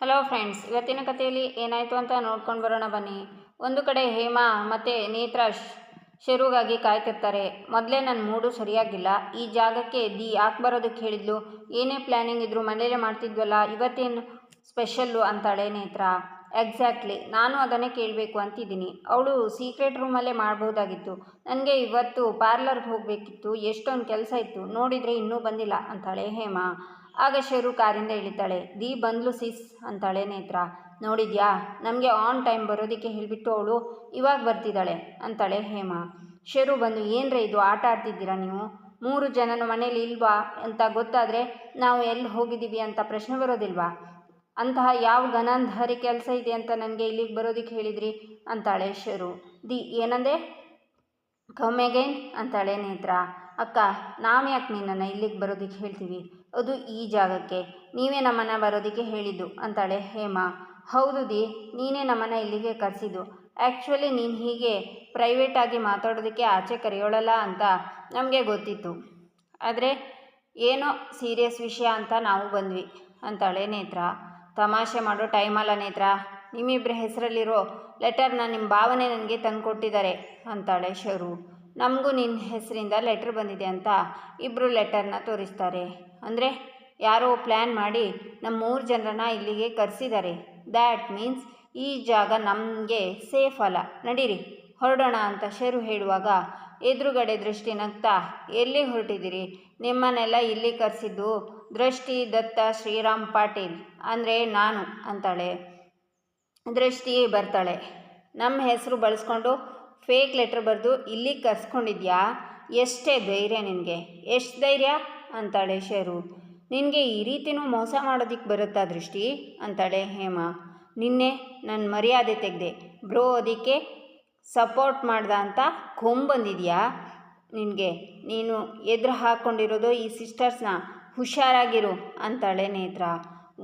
Hello friends ಇವತ್ತಿನ ಕಥೆಯಲ್ಲಿ ಏನಾಯಿತು ಅಂತ ನೋಡ್ಕೊಂಡು ಬರೋಣ ಬನ್ನಿ. ಒಂದು ಕಡೆ ಹೇಮಾ ಮತ್ತು ನೇತ್ರ ಶೆರುಗಾಗಿ ಕಾಯ್ತಿರ್ತಾರೆ. ಮೊದಲೇ ನನ್ನ ಮೂಡು ಸರಿಯಾಗಿಲ್ಲ. ಈ ಜಾಗಕ್ಕೆ ದಿ ಯಾಕೆ ಬರೋದಕ್ಕೆ ಹೇಳಿದ್ಲು? ಏನೇ ಪ್ಲ್ಯಾನಿಂಗ್ ಇದ್ದರೂ ಮನೇಲೇ ಮಾಡ್ತಿದ್ವಲ್ಲ, ಇವತ್ತೇನು ಸ್ಪೆಷಲ್ಲು ಅಂತಾಳೆ ನೇತ್ರ. ಎಕ್ಸಾಕ್ಟ್ಲಿ ನಾನು ಅದನ್ನೇ ಕೇಳಬೇಕು ಅಂತಿದ್ದೀನಿ. ಅವಳು ಸೀಕ್ರೆಟ್ ರೂಮಲ್ಲೇ ಮಾಡ್ಬೋದಾಗಿತ್ತು ನನಗೆ ಇವತ್ತು ಪಾರ್ಲರ್ಗೆ ಹೋಗಬೇಕಿತ್ತು. ಎಷ್ಟೊಂದು ಕೆಲಸ ಇತ್ತು. ನೋಡಿದರೆ ಇನ್ನೂ ಬಂದಿಲ್ಲ ಅಂತಾಳೆ ಹೇಮಾ. ಆಗ ಶೇರು ಕಾರಿಂದ ಇಳಿತಾಳೆ. ದಿ ಬಂದ್ಲು ಸಿಸ್ ಅಂತಾಳೆ ನೇತ್ರ. ನೋಡಿದ್ಯಾ? ನಮಗೆ ಆನ್ ಟೈಮ್ ಬರೋದಕ್ಕೆ ಹೇಳಿಬಿಟ್ಟು ಅವಳು ಇವಾಗ ಬರ್ತಿದ್ದಾಳೆ ಅಂತಾಳೆ ಹೇಮಾ. ಶೇರು ಬಂದು ಏನ್ರೇ ಇದು? ಆಟ ಆಡ್ತಿದ್ದೀರಾ ನೀವು? ಮೂರು ಜನನ ಮನೇಲಿ ಇಲ್ವಾ? ಅಂತ ಗೊತ್ತಾದರೆ ನಾವು ಎಲ್ಲಿ ಹೋಗಿದ್ದೀವಿ ಅಂತ ಪ್ರಶ್ನೆ ಬರೋದಿಲ್ವಾ? ಅಂತಹ ಯಾವ ಗನಾಂಧಾರಿ ಕೆಲಸ ಇದೆ ಅಂತ ನನಗೆ ಇಲ್ಲಿಗೆ ಬರೋದಕ್ಕೆ ಹೇಳಿದ್ರಿ ಅಂತಾಳೆ ಶರು. ದಿ ಏನಂದೆ? ಕಮ್ ಅಂತಾಳೆ ನೇತ್ರ. ಅಕ್ಕ ನಾವು ಯಾಕೆ ನಿನ್ನನ್ನು ಇಲ್ಲಿಗೆ ಬರೋದಕ್ಕೆ ಹೇಳ್ತೀವಿ? ಅದು ಈ ಜಾಗಕ್ಕೆ. ನೀವೇ ನಮ್ಮನ್ನು ಬರೋದಕ್ಕೆ ಹೇಳಿದ್ದು, ಅಂತಾಳೆ ಹೇಮಾ. ಹೌದು ದಿ, ನೀನೇ ನಮ್ಮನ್ನು ಇಲ್ಲಿಗೆ ಕರೆಸಿದ್ದು. ಆ್ಯಕ್ಚುಲಿ ನೀನು ಹೀಗೆ ಪ್ರೈವೇಟಾಗಿ ಮಾತಾಡೋದಕ್ಕೆ ಆಚೆ ಕರೆಯೋಳಲ್ಲ ಅಂತ ನಮಗೆ ಗೊತ್ತಿತ್ತು. ಆದರೆ ಏನೋ ಸೀರಿಯಸ್ ವಿಷಯ ಅಂತ ನಾವು ಬಂದ್ವಿ, ಅಂತಾಳೆ ನೇತ್ರ. ತಮಾಷೆ ಮಾಡೋ ಟೈಮಲ್ಲ ನೇತ್ರ. ನಿಮ್ಮಿಬ್ಬರ ಹೆಸರಲ್ಲಿರೋ ಲೆಟರ್ನ ನಿಮ್ಮ ಭಾವನೆ ನನಗೆ ತಂದುಕೊಟ್ಟಿದ್ದಾರೆ, ಅಂತಾಳೆ ಶರು. ನಮಗೂ ನಿನ್ನ ಹೆಸರಿಂದ ಲೆಟ್ರ್ ಬಂದಿದೆ ಅಂತ ಇಬ್ಬರು ಲೆಟರ್ನ ತೋರಿಸ್ತಾರೆ. ಅಂದರೆ ಯಾರೋ ಪ್ಲ್ಯಾನ್ ಮಾಡಿ ನಮ್ಮ ಮೂರು ಜನರನ್ನ ಇಲ್ಲಿಗೆ ಕರೆಸಿದ್ದಾರೆ ದ್ಯಾಟ್ ಮೀನ್ಸ್ ಈ ಜಾಗ ನಮಗೆ ಸೇಫ್ ಅಲ್ಲ. ನಡೀರಿ, ಹೊರಡೋಣ ಅಂತ ಶರು ಹೇಳುವಾಗ ಎದುರುಗಡೆ ದೃಷ್ಟಿ ನಗ್ತಾ, ಎಲ್ಲಿ ಹೊರಟಿದ್ದೀರಿ? ನಿಮ್ಮನ್ನೆಲ್ಲ ಇಲ್ಲಿ ಕರೆಸಿದ್ದು ದೃಷ್ಟಿ ದತ್ತ ಶ್ರೀರಾಮ್ ಪಾಟೀಲ್, ಅಂದರೆ ನಾನು ಅಂತಾಳೆ. ದೃಷ್ಟಿ ಬರ್ತಾಳೆ. ನಮ್ಮ ಹೆಸರು ಬಳಸ್ಕೊಂಡು ಫೇಕ್ ಲೆಟ್ರ್ ಬರೆದು ಇಲ್ಲಿ ಕರ್ಸ್ಕೊಂಡಿದ್ಯಾ? ಎಷ್ಟೇ ಧೈರ್ಯ ನಿನಗೆ. ಎಷ್ಟು ಧೈರ್ಯ? ಅಂತಾಳೆ ಶರು. ನಿನಗೆ ಈ ರೀತಿನೂ ಮೋಸ ಮಾಡೋದಿಕ್ಕೆ ಬರುತ್ತಾ ದೃಷ್ಟಿ? ಅಂತಾಳೆ ಹೇಮಾ. ನಿನ್ನೆ ನನ್ನ ಮರ್ಯಾದೆ ತೆಗೆದೆ. ಬ್ರೋ ಅದಕ್ಕೆ ಸಪೋರ್ಟ್ ಮಾಡ್ದ ಅಂತ ಕೊಂಬಂದಿದ್ಯಾ ನಿನಗೆ ನೀನು ಎದುರು ಹಾಕ್ಕೊಂಡಿರೋದು ಈ ಸಿಸ್ಟರ್ಸ್ನ ಹುಷಾರಾಗಿರು, ಅಂತಾಳೆ ನೇತ್ರ.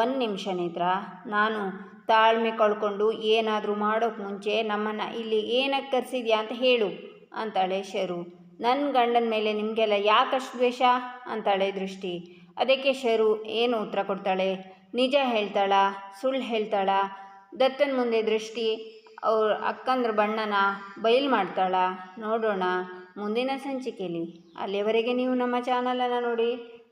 ಒಂದು ನಿಮಿಷ ನೇತ್ರ, ನಾನು ತಾಳ್ಮೆ ಕಳ್ಕೊಂಡು ಏನಾದರೂ ಮಾಡೋಕ್ಕೆ ಮುಂಚೆ ನಮ್ಮನ್ನು ಇಲ್ಲಿ ಏನಕ್ಕೆ ಕರೆಸಿದ್ಯಾ ಅಂತ ಹೇಳು, ಅಂತಾಳೆ ಶರು. ನನ್ನ ಗಂಡನ ಮೇಲೆ ನಿಮಗೆಲ್ಲ ಯಾಕಷ್ಟು ದ್ವೇಷ? ಅಂತಾಳೆ ದೃಷ್ಟಿ. ಅದಕ್ಕೆ ಶರು ಏನು ಉತ್ತರ ಕೊಡ್ತಾಳೆ? ನಿಜ ಹೇಳ್ತಾಳಾ, ಸುಳ್ಳು ಹೇಳ್ತಾಳಾ. ದತ್ತನ ಮುಂದೆ ದೃಷ್ಟಿ, ಅವ್ರ ಅಕ್ಕಂದ್ರ ಬಣ್ಣನ ಬಯಲು ಮಾಡ್ತಾಳ. ನೋಡೋಣ, ಮುಂದಿನ ಸಂಚಿಕೆಯಲ್ಲಿ ಅಲ್ಲಿಯವರೆಗೆ ನೀವು ನಮ್ಮ ಚಾನಲನ್ನು ನೋಡಿ.